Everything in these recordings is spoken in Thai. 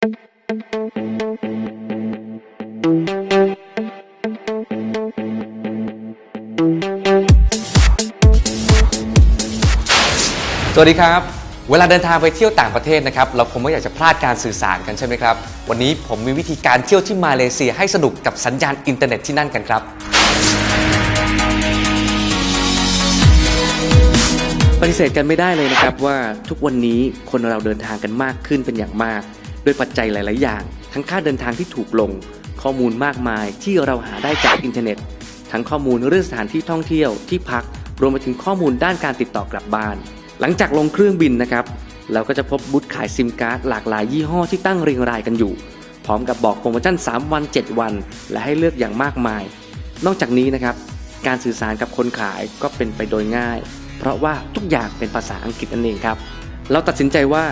สวัสดีครับ เวลาเดินทางไปเที่ยวต่างประเทศนะครับ เราคงไม่อยากจะพลาดการสื่อสารกันใช่ไหมครับ วันนี้ผมมีวิธีการเที่ยวที่มาเลเซียให้สนุกกับสัญญาณอินเทอร์เน็ตที่นั่นกันครับ ปฏิเสธกันไม่ได้เลยนะครับว่าทุกวันนี้คนเราเดินทางกันมากขึ้นเป็นอย่างมาก ด้วยปัจจัยหลาย ๆ อย่าง ทั้งค่าเดินทางที่ถูกลง ข้อมูลมากมายที่เราหาได้จากอินเทอร์เน็ต ทั้งข้อมูลเรื่องสถานที่ท่องเที่ยวที่พักรวมไปถึงข้อมูลด้านการติดต่อกลับบ้าน หลังจากลงเครื่องบินนะครับเราก็จะพบบูธขายซิมการ์ดหลากหลายยี่ห้อที่ตั้งเรียงรายกันอยู่ พร้อมกับบอกโปรโมชั่น 3 วัน 7 วัน และให้เลือกอย่างมากมาย นอกจากนี้นะครับ การสื่อสารกับคนขายก็เป็นไปโดยง่าย เพราะว่าทุกอย่างเป็นภาษาอังกฤษนั่นเองครับ เราตัดสินใจว่า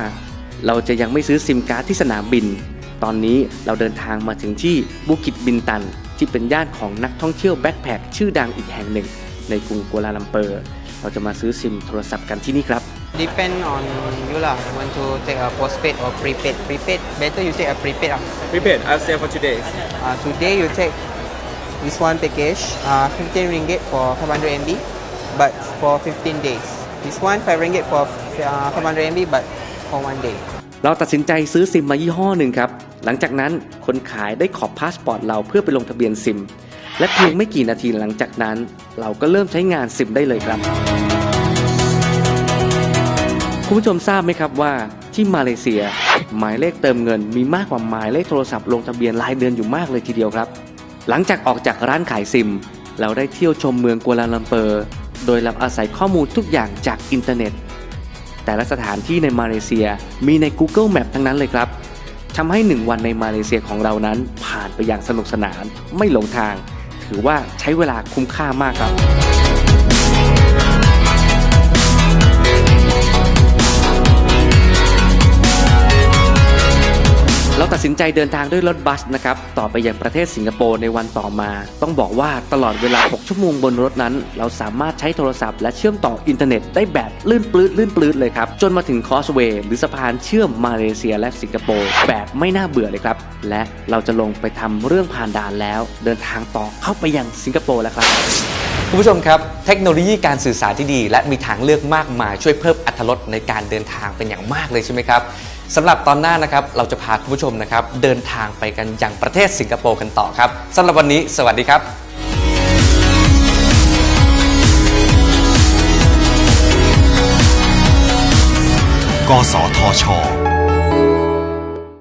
เราจะยังไม่ซื้อซิมการ์ดที่สนามบิน ตอนนี้เราเดินทางมาถึงที่บุกิจบินตัน ที่เป็นย่านของนักท่องเที่ยวแบ็คแพคชื่อดังอีกแห่งหนึ่ง ในกรุงกัวลาลัมเปอร์ เราจะมาซื้อซิมโทรศัพท์กันที่นี่ครับ Depend on you lah. Want to take a postpaid or prepaid? Prepaid better you take a prepaid lah. Prepaid, I'll stay for two days. Uh, today you take this one package, uh, 15 ringgit for 500 MB, but for 15 days. This one 5 ringgit for uh, 500 MB, but for one day. เราตัดสินใจซื้อซิมมายี่ห้อหนึ่งครับ หลังจากนั้นคนขายได้ขอพาสปอร์ตเราเพื่อไปลงทะเบียนซิม และเพียงไม่กี่นาทีหลังจากนั้น เราก็เริ่มใช้งานซิมได้เลยครับ คุณผู้ชมทราบไหมครับว่าที่มาเลเซีย หมายเลขเติมเงินมีมากกว่าหมายเลขโทรศัพท์ลงทะเบียนรายเดือนอยู่มากเลยทีเดียวครับ หลังจากออกจากร้านขายซิม เราได้เที่ยวชมเมืองกัวลาลัมเปอร์ โดยเราอาศัยข้อมูลทุกอย่างจากอินเทอร์เน็ต แต่ละสถานที่ในมาเลเซียมีใน Google Map ทั้งนั้นเลยครับทำให้หนึ่งวันในมาเลเซียของเรานั้นผ่านไปอย่างสนุกสนาน ไม่หลงทาง ถือว่าใช้เวลาคุ้มค่ามากครับ เราตัดสินใจเดินทางด้วยรถบัสนะครับต่อไปยังประเทศสิงคโปร์ในวันต่อมา ต้องบอกว่าตลอดเวลา 6 ชั่วโมงบนรถนั้น เราสามารถใช้โทรศัพท์และเชื่อมต่ออินเทอร์เน็ตได้แบบลื่นปลื้ดลื่นปลื้ดเลยครับจนมาถึงคอสเวย์หรือสะพานเชื่อมมาเลเซียและสิงคโปร์แบบไม่น่าเบื่อเลยครับและเราจะลงไปทำเรื่องผ่านด่านแล้ว เดินทางต่อเข้าไปยังสิงคโปร์แล้วครับคุณผู้ชมครับ เทคโนโลยีการสื่อสารที่ดี และมีทางเลือกมากมายช่วยเพิ่มอรรถรสในการเดินทางเป็นอย่างมากเลยใช่ไหมครับ สำหรับตอนหน้านะครับเราจะพาคุณผู้ชมนะครับเดินทางไปกันยังประเทศสิงคโปร์กันต่อครับสำหรับวันนี้ สวัสดีครับกสทช